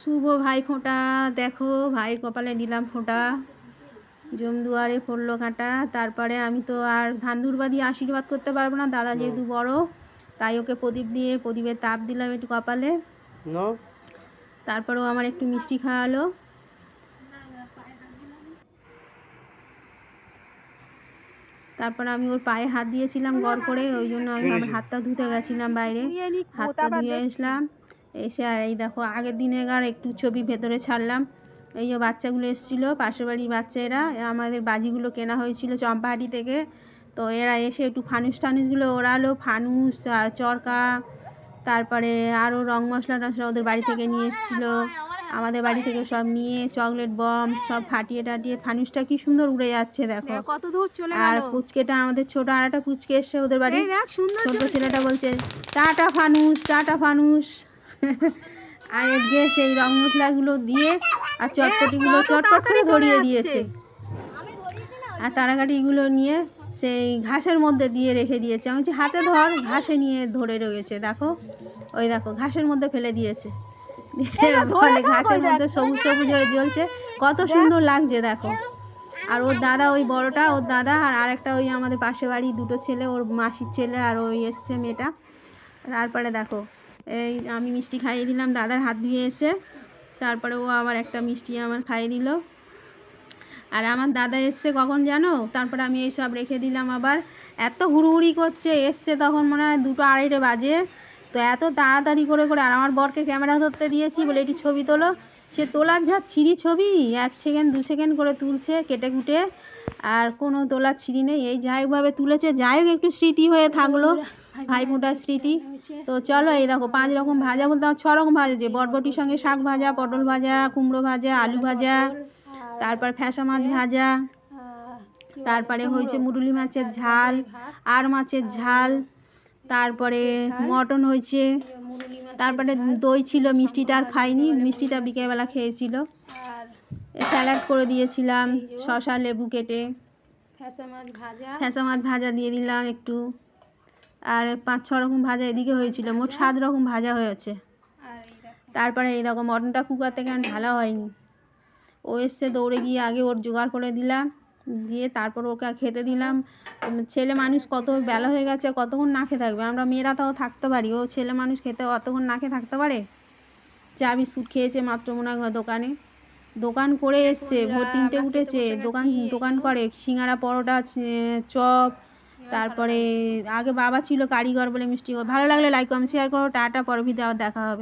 শুভ ভাই ফোঁটা। দেখো ভাইয়ের কপালে দিলাম ফোঁটা। জমদুয়ারে পড়ল কাঁটা। তারপরে আমি তো আর ধান দুর্বা দিয়ে আশীর্বাদ করতে পারব না। দাদা যেহেতু বড় তাই ওকে প্রদীপ দিয়ে প্রদীপের তাপ দিলাম একটু কপালে। তারপরেও আমার একটু মিষ্টি খাওয়ালো। তারপরে আমি ওর পায়ে হাত দিয়েছিলাম গড় করে ওই জন্য আমি আমার হাতটা ধুতে গেছিলাম বাইরে। হাতটা ধুয়ে আসলাম। এসে আর এই দেখো আগের দিনে আর একটু ছবি ভেতরে ছাড়লাম। এই যে বাচ্চাগুলো এসেছিল পাশের বাড়ির বাচ্চা এরা আমাদের বাজিগুলো কেনা হয়েছিল চম্পাহাটি থেকে। তো এরা এসে একটু ফানুস টানুসগুলো ওড়ালো ফানুস আর চরকা তারপরে আরও রং মশলা টশলা ওদের বাড়ি থেকে নিয়ে এসেছিল। আমাদের বাড়ি থেকে সব নিয়ে চকলেট বম সব ফাটিয়ে টাটিয়ে ফানুসটা কি সুন্দর উড়ে যাচ্ছে দেখো। কত দূর চলে আর পুচকেটা আমাদের ছোট আর একটা পুচকে এসছে ওদের বাড়ি। ছোট ছেলেটা বলছে টাটা ফানুস টাটা ফানুস। আর এদিকে সেই রং মশলাগুলো দিয়ে আর চটপটিগুলো চটপট করে ধরিয়ে দিয়েছে। আর তারাকাঠিগুলো নিয়ে সেই ঘাসের মধ্যে দিয়ে রেখে দিয়েছে। আমি বলছি হাতে ধর ঘাসে নিয়ে ধরে রয়েছে দেখো। ওই দেখো ঘাসের মধ্যে ফেলে দিয়েছে। ফলে ঘাসের মধ্যে সবুজ সবুজ হয়ে জ্বলছে। কত সুন্দর লাগছে দেখো। আর ওর দাদা ওই বড়টা ওর দাদা আর আরেকটা ওই আমাদের পাশে বাড়ি দুটো ছেলে ওর মাসির ছেলে আর ওই এসছে মেয়েটা। তারপরে দেখো এই আমি মিষ্টি খাইয়ে দিলাম দাদার হাত ধুয়ে এসে। তারপরে ও আবার একটা মিষ্টি আমার খাইয়ে দিল। আর আমার দাদা এসছে কখন জানো? তারপরে আমি এইসব রেখে দিলাম আবার। এত হুড়ুহুড়ি করছে, এসছে তখন মনে হয় দুটো আড়াইটে বাজে। তো এত তাড়াতাড়ি করে করে, আর আমার বরকে ক্যামেরা ধরতে দিয়েছি বলে একটু ছবি তোলো। সে তোলার যা ছিঁড়ি ছবি, এক সেকেন্ড, দু সেকেন্ড করে তুলছে কেটে কুটে, আর কোনো তোলার ছিঁড়ি নেই। এই যাই হোকভাবে তুলেছে, যাই হোক একটু স্মৃতি হয়ে থাকল, ভাইফোঁটার স্মৃতি। তো চলো এই দেখো, পাঁচ রকম ভাজা বলতে আমার ছ রকম ভাজা যে বরবটির সঙ্গে শাক ভাজা, পটল ভাজা, কুমড়ো ভাজা, আলু ভাজা, তারপর ফ্যাসা মাছ ভাজা, তারপরে হয়েছে মুরুলি মাছের ঝাল, আর মাছের ঝাল। তারপরে মটন হয়েছে। তারপরে দই ছিল মিষ্টিটা আর খাইনি মিষ্টিটা বিকেলবেলা খেয়েছিল। আর স্যালাড করে দিয়েছিলাম শশা লেবু কেটে। ফ্যাসা মাছ ভাজা। ফ্যাসা মাছ ভাজা দিয়ে দিলাম একটু। আর পাঁচ ছ রকম ভাজা এদিকে হয়েছিল মোট সাত রকম ভাজা হয়েছে। তারপরে এই দেখো মটনটা কুকার থেকে ঢালা হয়নি। ও এসছে দৌড়ে গিয়ে আগে ওর জোগাড় করে দিলাম। দিয়ে তারপর ওকে খেতে দিলাম। ছেলে মানুষ কত বেলা হয়ে গেছে কতক্ষণ না খেয়ে থাকবে? আমরা মেয়েরা তাও থাকতে পারি। ও ছেলে মানুষ খেতে অতক্ষণ না খেয়ে থাকতে পারে? চা বিস্কুট খেয়েছে মাত্র মনে হয় দোকানে। দোকান করে এসছে ভোর তিনটে উঠেছে। দোকান দোকান করে সিঙ্গারা পরোটা চপ তারপরে আগে বাবা ছিল কারিগর বলে মিষ্টি। ভালো লাগলে লাইক কমেন্ট শেয়ার করো। টাটা পরবর্তীতে আবার দেখা হবে।